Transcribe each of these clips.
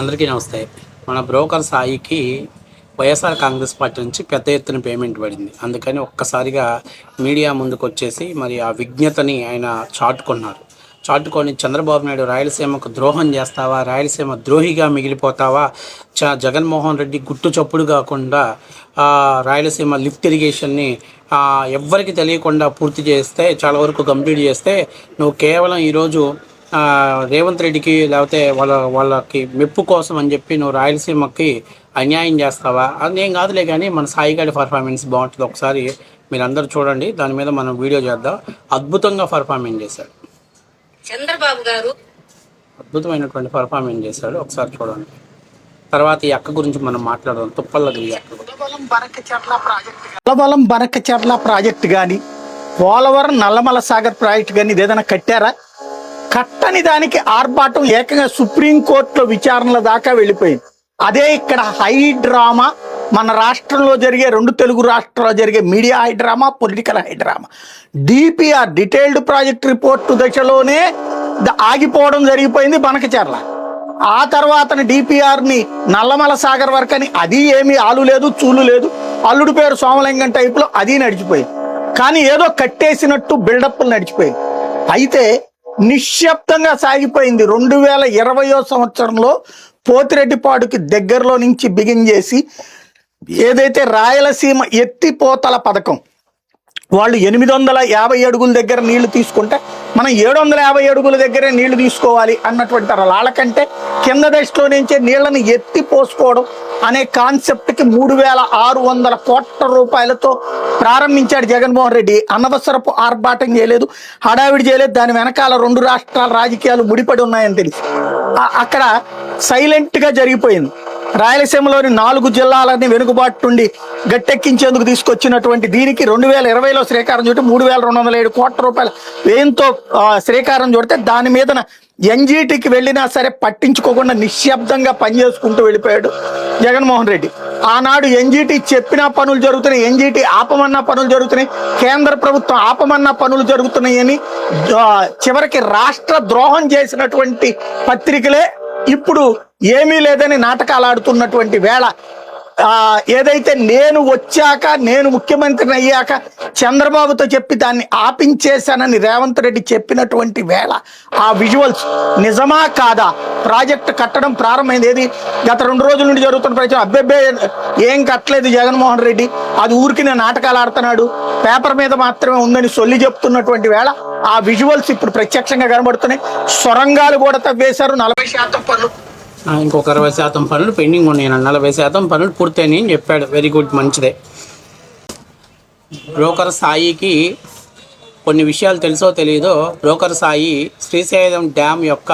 అందరికీ నమస్తే. మన బ్రోకర్ సాయికి వైఎస్ఆర్ కాంగ్రెస్ పార్టీ నుంచి పెద్ద ఎత్తున పేమెంట్ పడింది. అందుకని ఒక్కసారిగా మీడియా ముందుకు వచ్చేసి మరి ఆ విజ్ఞతని ఆయన చాటుకున్నారు. చాటుకొని చంద్రబాబు నాయుడు రాయలసీమకు ద్రోహం చేస్తావా? రాయలసీమ ద్రోహిగా మిగిలిపోతావా? చ జగన్మోహన్ రెడ్డి గుట్టు చప్పుడు కాకుండా రాయలసీమ లిఫ్ట్ ఇరిగేషన్ని ఎవ్వరికి తెలియకుండా పూర్తి చేస్తే చాలా వరకు కంప్లీట్ చేస్తే నువ్వు కేవలం ఈరోజు రేవంత్ రెడ్డికి లేకపోతే వాళ్ళ వాళ్ళకి మెప్పు కోసం అని చెప్పి నువ్వు రాయలసీమకి అన్యాయం చేస్తావా? అది ఏం కాదులే కానీ మన సాయిగాడి పర్ఫార్మెన్స్ బాగుంటుంది. ఒకసారి మీరందరూ చూడండి. దాని మీద మనం వీడియో చేద్దాం. అద్భుతంగా పర్ఫార్మెన్స్ చేశాడు. చంద్రబాబు గారు అద్భుతమైనటువంటి పర్ఫార్మెన్స్ చేశాడు. ఒకసారి చూడండి. తర్వాత ఈ అక్క గురించి మనం మాట్లాడదాం. తుప్పల్లో. నల్లబలం బనకచర్ల ప్రాజెక్ట్ కానీ పోలవరం నల్లమల సాగర్ ప్రాజెక్ట్ కానీ ఏదైనా కట్టారా? కట్టని దానికి ఆర్భాటం ఏకంగా సుప్రీంకోర్టులో విచారణల దాకా వెళ్ళిపోయింది. అదే ఇక్కడ హై డ్రామా మన రాష్ట్రంలో జరిగే రెండు తెలుగు రాష్ట్రాల్లో జరిగే media high drama political high drama. DPR detailed project report దశలోనే ఆగిపోవడం జరిగిపోయింది బనకచర్ల. ఆ తర్వాత డిపిఆర్ని నల్లమల సాగర్ వరకు అని అది ఏమీ ఆలు లేదు చూలు లేదు. అల్లుడి పేరు సోమలింగం టైప్లో అది నడిచిపోయింది. కానీ ఏదో కట్టేసినట్టు బిల్డప్లు నడిచిపోయింది. అయితే నిశ్శబ్దంగా సాగిపోయింది. రెండు వేల ఇరవయో సంవత్సరంలో పోతిరెడ్డిపాడుకి దగ్గరలో నుంచి బిగిన్ చేసి ఏదైతే రాయలసీమ ఎత్తిపోతల పథకం వాళ్ళు ఎనిమిది వందల యాభై అడుగుల దగ్గర నీళ్ళు తీసుకుంటే మనం ఏడు వందల యాభై అడుగుల దగ్గరే నీళ్ళు తీసుకోవాలి అన్నటువంటి వాళ్ళకంటే కింద దశలో నుంచే నీళ్ళను ఎత్తి పోసుకోవడం అనే కాన్సెప్ట్కి మూడు వేల ఆరు వందల కోట్ల రూపాయలతో ప్రారంభించాడు జగన్మోహన్ రెడ్డి. అనవసరపు ఆర్భాటం చేయలేదు హడావిడి చేయలేదు. దాని వెనకాల రెండు రాష్ట్రాల రాజకీయాలు ముడిపడి ఉన్నాయని తెలిసి. అక్కడ సైలెంట్గా జరిగిపోయింది. రాయలసీమలోని నాలుగు జిల్లాలని వెనుకబాటు నుండి గట్టెక్కించేందుకు తీసుకొచ్చినటువంటి దీనికి రెండు వేల ఇరవైలో శ్రీకారం చుట్టి మూడు వేల రెండు వందల ఏడు కోట్ల రూపాయల వ్యయంతో శ్రీకారం చుడితే దాని మీద ఎన్జీటీకి వెళ్ళినా సరే పట్టించుకోకుండా నిశ్శబ్దంగా పనిచేసుకుంటూ వెళ్ళిపోయాడు జగన్మోహన్ రెడ్డి. ఆనాడు ఎన్జీటీ చెప్పిన పనులు జరుగుతున్నాయి ఎన్జీటీ ఆపమన్న పనులు జరుగుతున్నాయి కేంద్ర ప్రభుత్వం ఆపమన్న పనులు జరుగుతున్నాయని చివరికి రాష్ట్ర ద్రోహం చేసినటువంటి పత్రికలే ఇప్పుడు ఏమీ లేదని నాటకాలు ఆడుతున్నటువంటి వేళ ఏదైతే నేను వచ్చాక నేను ముఖ్యమంత్రిని అయ్యాక చంద్రబాబుతో చెప్పి దాన్ని ఆపించేశానని రేవంత్ రెడ్డి చెప్పినటువంటి వేళ ఆ విజువల్స్ నిజమా కాదా? ప్రాజెక్ట్ కట్టడం ప్రారంభమైంది. ఏది? గత రెండు రోజుల నుండి జరుగుతున్న ప్రచారం. అబ్బెబ్బే ఏం కట్టలేదు జగన్మోహన్ రెడ్డి. అది ఊరికి నేను నాటకాలు ఆడుతున్నాడు. పేపర్ మీద మాత్రమే ఉందని సొల్లి చెప్తున్నటువంటి వేళ ఆ విజువల్స్ ఇప్పుడు ప్రత్యక్షంగా కనబడుతున్నాయి. సొరంగాలు కూడా తవ్వేశారు. నలభై శాతం పనులు ఇంకొక అరవై శాతం పనులు పెండింగ్ ఉన్నాయన్న నలభై శాతం పనులు పూర్తయినాయి అని చెప్పాడు. వెరీ గుడ్ మంచిదే. బ్రోకర్ సాయికి కొన్ని విషయాలు తెలుసో తెలియదో బ్రోకర్ సాయి శ్రీశైలం డ్యామ్ యొక్క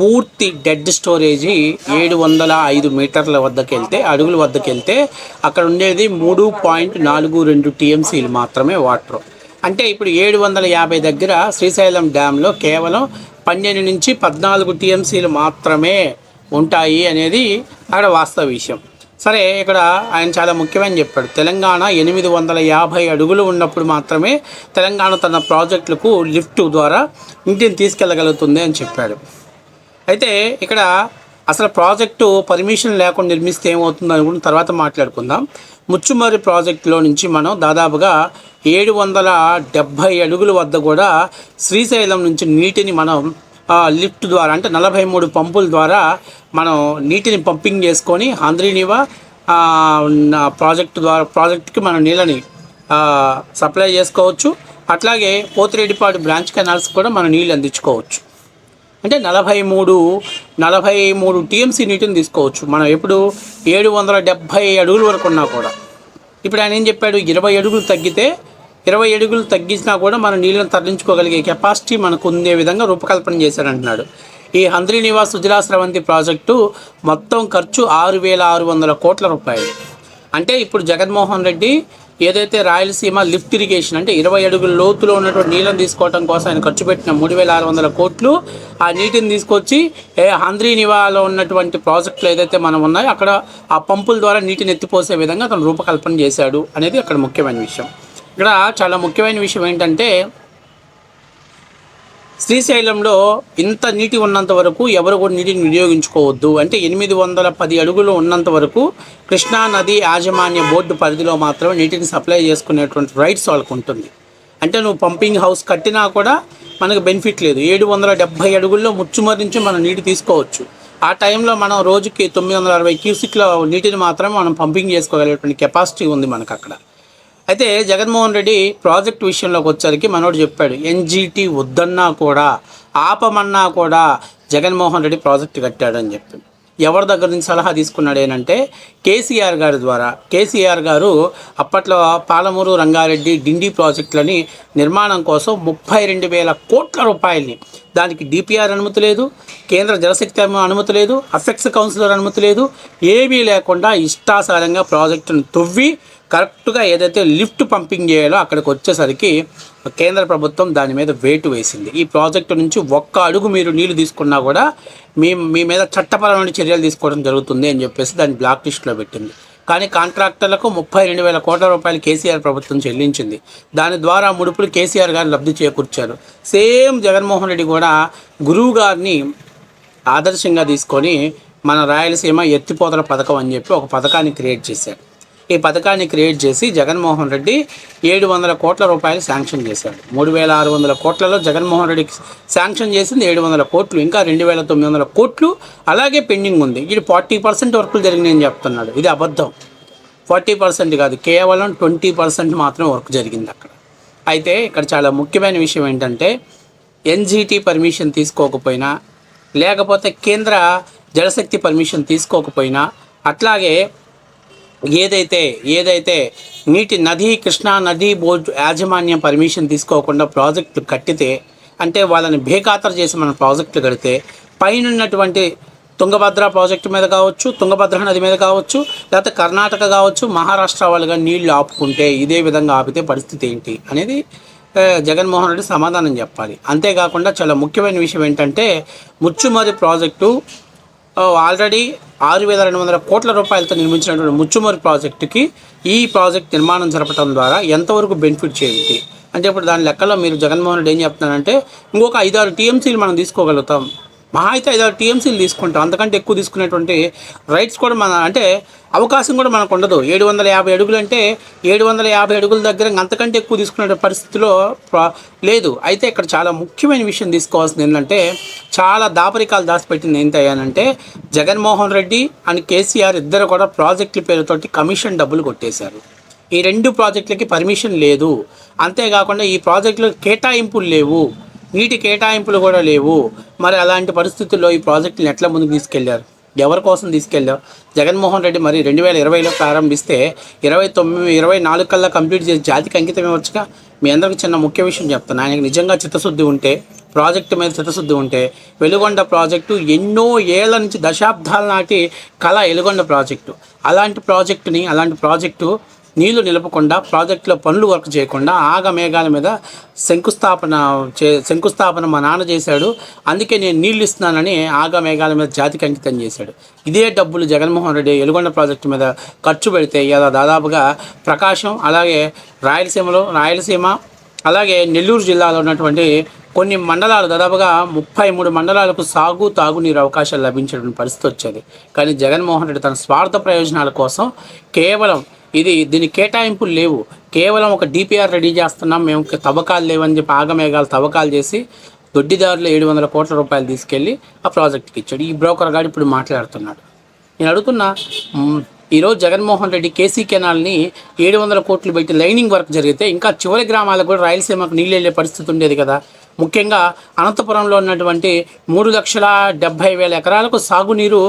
పూర్తి డెడ్ స్టోరేజీ ఏడు వందల ఐదు మీటర్ల వద్దకు వెళ్తే అడుగుల వద్దకు వెళ్తే అక్కడ ఉండేది మూడు పాయింట్ నాలుగు రెండు టీఎంసీలు మాత్రమే వాటర్. అంటే ఇప్పుడు ఏడు వందల యాభై దగ్గర శ్రీశైలం డ్యాంలో కేవలం పన్నెండు నుంచి పద్నాలుగు టీఎంసీలు మాత్రమే ఉంటాయి అనేది అక్కడ వాస్తవ విషయం. సరే ఇక్కడ ఆయన చాలా ముఖ్యమైన చెప్పాడు. తెలంగాణ ఎనిమిది వందల యాభై అడుగులు ఉన్నప్పుడు మాత్రమే తెలంగాణ తన ప్రాజెక్టులకు లిఫ్ట్ ద్వారా ఇంటిని తీసుకెళ్ళగలుగుతుంది అని చెప్పాడు. అయితే ఇక్కడ అసలు ప్రాజెక్టు పర్మిషన్ లేకుండా నిర్మిస్తే ఏమవుతుంది అనుకున్న తర్వాత మాట్లాడుకుందాం. ముచ్చుమర్రి ప్రాజెక్టులో నుంచి మనం దాదాపుగా ఏడు వందల డెబ్భై అడుగుల వద్ద కూడా శ్రీశైలం నుంచి నీటిని మనం లిఫ్ట్ ద్వారా అంటే నలభై మూడు పంపుల ద్వారా మనం నీటిని పంపింగ్ చేసుకొని ఆంధ్రీనివా ప్రాజెక్టు ద్వారా ప్రాజెక్టుకి మనం నీళ్ళని సప్లై చేసుకోవచ్చు. అట్లాగే పోతిరెడ్డిపాడు బ్రాంచ్ కెనాల్స్ కూడా మనం నీళ్ళు అందించుకోవచ్చు. అంటే నలభై మూడు నలభై మూడు టీఎంసీ నీటిని తీసుకోవచ్చు. మనం ఎప్పుడు ఏడు వందల డెబ్భై అడుగుల వరకు ఉన్నా కూడా. ఇప్పుడు ఆయన ఏం చెప్పాడు? ఇరవై అడుగులు తగ్గితే ఇరవై అడుగులు తగ్గించినా కూడా మనం నీళ్ళని తరలించుకోగలిగే కెపాసిటీ మనకు ఉండే విధంగా రూపకల్పన చేశారంటున్నాడు ఈ హంద్రీ నివాస్ సుజలా ప్రాజెక్టు మొత్తం ఖర్చు ఆరు వేల ఆరు వందల కోట్ల రూపాయలు. అంటే ఇప్పుడు జగన్మోహన్ రెడ్డి ఏదైతే రాయలసీమ లిఫ్ట్ ఇరిగేషన్ అంటే ఇరవై అడుగుల లోతులో ఉన్నటువంటి నీళ్ళని తీసుకోవడం కోసం ఆయన ఖర్చు పెట్టిన మూడు వేల ఆరు వందల కోట్లు ఆ నీటిని తీసుకొచ్చి ఏ హంద్రీ నివాలో ఉన్నటువంటి ప్రాజెక్టులు ఏదైతే మనం ఉన్నాయో అక్కడ ఆ పంపుల ద్వారా నీటిని ఎత్తిపోసే విధంగా అతను రూపకల్పన చేశాడు అనేది అక్కడ ముఖ్యమైన విషయం. ఇక్కడ చాలా ముఖ్యమైన విషయం ఏంటంటే శ్రీశైలంలో ఇంత నీటి ఉన్నంత వరకు ఎవరు కూడా నీటిని వినియోగించుకోవద్దు. అంటే ఎనిమిది వందల పది అడుగులు ఉన్నంత వరకు కృష్ణా నది యాజమాన్య బోర్డు పరిధిలో మాత్రమే నీటిని సప్లై చేసుకునేటువంటి రైట్స్ వాళ్ళకు ఉంటుంది. అంటే నువ్వు పంపింగ్ హౌస్ కట్టినా కూడా మనకు బెనిఫిట్ లేదు. ఏడు వందల డెబ్బై అడుగుల్లో ముచ్చుమరి నుంచి మనం నీటి తీసుకోవచ్చు. ఆ టైంలో మనం రోజుకి తొమ్మిది వందల అరవై క్యూసిక్ల నీటిని మాత్రమే మనం పంపింగ్ చేసుకోగలిగేటువంటి కెపాసిటీ ఉంది మనకు అక్కడ. అయితే జగన్మోహన్ రెడ్డి ప్రాజెక్ట్ విషయంలోకి వచ్చరికి మనోడు చెప్పాడు ఎన్జీటీ వద్దన్నా కూడా ఆపమన్నా కూడా జగన్మోహన్ రెడ్డి ప్రాజెక్ట్ కట్టాడని చెప్పి ఎవరి దగ్గర నుంచి సలహా తీసుకున్నాడు ఏంటంటే కేసీఆర్ గారి ద్వారా. కేసీఆర్ గారు అప్పట్లో పాలమూరు రంగారెడ్డి డిండి ప్రాజెక్టులని నిర్మాణం కోసం ముప్పై రెండు వేల కోట్ల రూపాయలని దానికి డిపిఆర్ అనుమతి లేదు కేంద్ర జలశక్తి అనుమతి లేదు అఫెక్స్ కౌన్సిలర్ అనుమతి లేదు ఏమీ లేకుండా ఇష్టాసారంగా ప్రాజెక్టును తవ్వి కరెక్ట్గా ఏదైతే లిఫ్ట్ పంపింగ్ చేయాలో అక్కడికి వచ్చేసరికి కేంద్ర ప్రభుత్వం దాని మీద వేటు వేసింది. ఈ ప్రాజెక్టు నుంచి ఒక్క అడుగు మీరు నీళ్ళు తీసుకున్నా కూడా మీ మీ మీద చట్టపరమైన చర్యలు తీసుకోవడం జరుగుతుంది అని చెప్పేసి దాన్ని బ్లాక్ లిస్ట్లో పెట్టింది. కానీ కాంట్రాక్టర్లకు ముప్పై రెండు వేల కోట్ల రూపాయలు కేసీఆర్ ప్రభుత్వం చెల్లించింది. దాని ద్వారా ముడుపులు కేసీఆర్ గారు లబ్ధి చేకూర్చారు. సేమ్ జగన్మోహన్ రెడ్డి కూడా గురువు గారిని ఆదర్శంగా తీసుకొని మన రాయలసీమ ఎత్తిపోతల పథకం అని చెప్పి ఒక పథకాన్ని క్రియేట్ చేశారు. ఈ పథకాన్ని క్రియేట్ చేసి జగన్మోహన్ రెడ్డి ఏడు వందల కోట్ల రూపాయలు శాంక్షన్ చేశాడు. మూడు వేల ఆరు వందల కోట్లలో జగన్మోహన్ రెడ్డికి శాంక్షన్ చేసింది ఏడు వందల కోట్లు ఇంకా రెండు వేల తొమ్మిది వందల కోట్లు. అలాగే పెండింగ్ ఉంది. ఇది ఫార్టీ పర్సెంట్ వర్కులు జరిగినాయని చెప్తున్నాడు. ఇది అబద్ధం. ఫార్టీ పర్సెంట్ కాదు కేవలం ట్వంటీ పర్సెంట్ మాత్రం వర్క్ జరిగింది అక్కడ. అయితే ఇక్కడ చాలా ముఖ్యమైన విషయం ఏంటంటే ఎన్జీటీ పర్మిషన్ తీసుకోకపోయినా లేకపోతే కేంద్ర జలశక్తి పర్మిషన్ తీసుకోకపోయినా అట్లాగే ఏదైతే ఏదైతే నీటి నది కృష్ణా నది బోర్డు యాజమాన్యం పర్మిషన్ తీసుకోకుండా ప్రాజెక్టులు కట్టితే అంటే వాళ్ళని బేఖాతరు చేసి మన ప్రాజెక్టులు కడితే పైనన్నటువంటి తుంగభద్ర ప్రాజెక్టు మీద కావచ్చు తుంగభద్ర నది మీద కావచ్చు లేకపోతే కర్ణాటక కావచ్చు మహారాష్ట్ర వాళ్ళుగా నీళ్ళు ఆపుకుంటే ఇదే విధంగా ఆపితే పరిస్థితి ఏంటి అనేది జగన్మోహన్ రెడ్డి సమాధానం చెప్పాలి. అంతేకాకుండా చాలా ముఖ్యమైన విషయం ఏంటంటే ముచ్చుమరి ప్రాజెక్టు ఆల్రెడీ ఆరు వేల రెండు వందల కోట్ల రూపాయలతో నిర్మించినటువంటి ముచ్చుమరి ప్రాజెక్టుకి ఈ ప్రాజెక్ట్ నిర్మాణం జరపడం ద్వారా ఎంతవరకు బెనిఫిట్ చేయండి అంటే ఇప్పుడు దాని లెక్కలో మీరు జగన్మోహన్ రెడ్డి ఏం చెప్తున్నారంటే ఇంకొక ఐదారు టీఎంసీలు మనం తీసుకోగలుగుతాం. మహా అయితే ఐదారు టీఎంసీలు తీసుకుంటాం అంతకంటే ఎక్కువ తీసుకునేటువంటి రైట్స్ కూడా మన అంటే అవకాశం కూడా మనకు ఉండదు. ఏడు వందల యాభై అడుగులు అంటే ఏడు వందల యాభై అడుగుల దగ్గర అంతకంటే ఎక్కువ తీసుకునే పరిస్థితిలో లేదు. అయితే ఇక్కడ చాలా ముఖ్యమైన విషయం తీసుకోవాల్సింది ఏంటంటే చాలా దాపరికాలు దాచిపెట్టింది ఏంటి అయ్యానంటే జగన్మోహన్ రెడ్డి అండ్ కేసీఆర్ ఇద్దరు కూడా ప్రాజెక్టుల పేరుతోటి కమిషన్ డబ్బులు కొట్టేశారు. ఈ రెండు ప్రాజెక్టులకి పర్మిషన్ లేదు. అంతేకాకుండా ఈ ప్రాజెక్టులకు కేటాయింపులు లేవు. నీటి కేటాయింపులు కూడా లేవు. మరి అలాంటి పరిస్థితుల్లో ఈ ప్రాజెక్టులను ఎట్లా ముందుకు తీసుకెళ్ళారు? ఎవరి కోసం తీసుకెళ్ళావు జగన్మోహన్ రెడ్డి మరి రెండు వేల ఇరవైలో ప్రారంభిస్తే ఇరవై తొమ్మిది ఇరవై నాలుగు కల్లా కంప్లీట్ చేసి జాతికి అంకితం ఇవ్వచ్చుగా? మీ అందరికి చిన్న ముఖ్య విషయం చెప్తాను ఆయనకు నిజంగా చిత్తశుద్ధి ఉంటే ప్రాజెక్టు మీద చిత్తశుద్ధి ఉంటే వెలుగొండ ప్రాజెక్టు ఎన్నో ఏళ్ళ నుంచి దశాబ్దాల నాటి కళ ఎలుగొండ ప్రాజెక్టు. అలాంటి ప్రాజెక్టుని అలాంటి ప్రాజెక్టు నీళ్ళు నిలపకుండా ప్రాజెక్టులో పనులు వర్క్ చేయకుండా ఆగ మేఘాల మీద శంకుస్థాపన చే శంకుస్థాపన మా నాన్న చేశాడు. అందుకే నేను నీళ్ళు ఇస్తున్నానని ఆగ మేఘాల మీద జాతికి అంకితం చేశాడు. ఇదే డబ్బులు జగన్మోహన్ రెడ్డి ఎలుగొండ ప్రాజెక్టు మీద ఖర్చు పెడితే ఇలా దాదాపుగా ప్రకాశం అలాగే రాయలసీమలో రాయలసీమ అలాగే నెల్లూరు జిల్లాలో ఉన్నటువంటి కొన్ని మండలాలు దాదాపుగా ముప్పై మూడు మండలాలకు సాగు తాగునీరు అవకాశాలు లభించేటువంటి పరిస్థితి వచ్చేది. కానీ జగన్మోహన్ రెడ్డి తన స్వార్థ ప్రయోజనాల కోసం కేవలం ఇది దీని కేటాయింపులు లేవు. కేవలం ఒక డిపిఆర్ రెడీ చేస్తున్నాం. మేము తవ్వకాలు లేవని చెప్పి ఆగమేఘాలు తవ్వకాలు చేసి దొడ్డిదారులు ఏడు వందల కోట్ల రూపాయలు తీసుకెళ్ళి ఆ ప్రాజెక్ట్కి ఇచ్చాడు. ఈ బ్రోకర్ గారు ఇప్పుడు మాట్లాడుతున్నాడు. నేను అడుగుతున్నా ఈరోజు జగన్మోహన్ రెడ్డి కేసీ కెనాల్ని ఏడు వందల కోట్లు పెట్టి లైనింగ్ వర్క్ జరిగితే ఇంకా చివరి గ్రామాలకు కూడా రాయలసీమకు నీళ్ళు వెళ్ళే పరిస్థితి ఉండేది కదా. ముఖ్యంగా అనంతపురంలో ఉన్నటువంటి మూడు లక్షల డెబ్భై వేల ఎకరాలకు సాగునీరు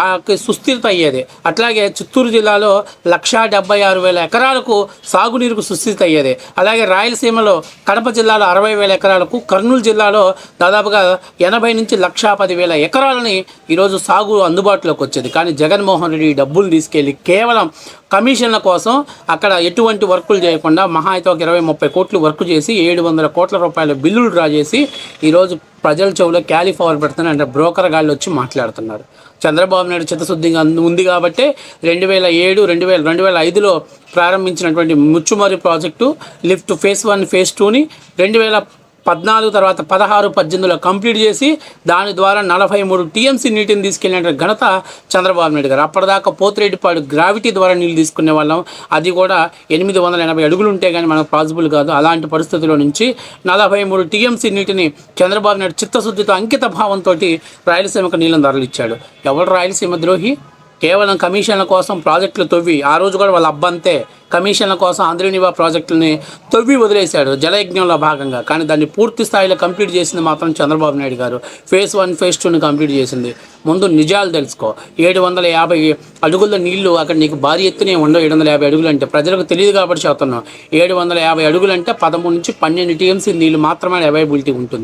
ఆ సుస్థిరత అయ్యేది. అట్లాగే చిత్తూరు జిల్లాలో లక్షా డెబ్బై ఆరు వేల ఎకరాలకు సాగునీరుకు సుస్థిరత అయ్యేది. అలాగే రాయలసీమలో కడప జిల్లాలో అరవై వేల ఎకరాలకు కర్నూలు జిల్లాలో దాదాపుగా ఎనభై నుంచి లక్షా పది వేల ఎకరాలని ఈరోజు సాగు అందుబాటులోకి వచ్చేది. కానీ జగన్మోహన్ రెడ్డి డబ్బులు తీసుకెళ్ళి కేవలం కమిషన్ల కోసం అక్కడ ఎటువంటి వర్కులు చేయకుండా మహా అయితే ఒక ఇరవై ముప్పై కోట్లు వర్క్ చేసి ఏడు వందల కోట్ల రూపాయల బిల్లులు డ్రా చేసి ఈరోజు ప్రజల చెవులో క్యాలిఫవర్ పెడుతున్న అంటే బ్రోకర్ గాళ్ళు వచ్చి మాట్లాడుతున్నారు. చంద్రబాబు నాయుడు చిత్తశుద్ధిగా ఉంది కాబట్టి రెండు వేల ఏడు రెండు వేల రెండు వేల ఐదులో ప్రారంభించినటువంటి Muchumarri project lift phase one phase టూని రెండు వేల పద్నాలుగు తర్వాత పదహారు పద్దెనిమిదిలో కంప్లీట్ చేసి దాని ద్వారా నలభై మూడు టీఎంసీ నీటిని తీసుకెళ్ళిన ఘనత చంద్రబాబు నాయుడు గారు. అప్పటిదాకా పోతిరెడ్డిపాడు గ్రావిటీ ద్వారా నీళ్ళు తీసుకునే వాళ్ళం. అది కూడా ఎనిమిది వందల ఎనభై అడుగులు ఉంటే కానీ మనకు పాసిబుల్ కాదు. అలాంటి పరిస్థితుల్లో నుంచి నలభై మూడు టీఎంసీ నీటిని చంద్రబాబు నాయుడు చిత్తశుద్ధితో అంకిత భావంతో రాయలసీమకు నీళ్ళని ధరలిచ్చాడు ఎవడు రాయలసీమ ద్రోహి? కేవలం కమిషన్ల కోసం ప్రాజెక్టులు తవ్వి ఆ రోజు కూడా వాళ్ళ అబ్బంతే కమిషన్ల కోసం ఆంధ్రనివా ప్రాజెక్టులని తొవ్వి వదిలేశాడు జలయజ్ఞంలో భాగంగా. కానీ దాన్ని పూర్తి స్థాయిలో కంప్లీట్ చేసింది మాత్రం చంద్రబాబు నాయుడు గారు. ఫేజ్ వన్ ఫేజ్ టూని కంప్లీట్ చేసింది. ముందు నిజాలు తెలుసుకో. ఏడు వందల యాభై అడుగుల నీళ్ళు అక్కడ నీకు భారీ ఎత్తునే ఉండవు ఏడు వందల యాభై అడుగులు అంటే. ప్రజలకు తెలియదు కాబట్టి చెప్తున్నాం. ఏడు వందల యాభై అడుగులు అంటే పదమూడు నుంచి పన్నెండు టీఎంసీ నీళ్ళు మాత్రమే అవైలబిలిటీ ఉంటుంది.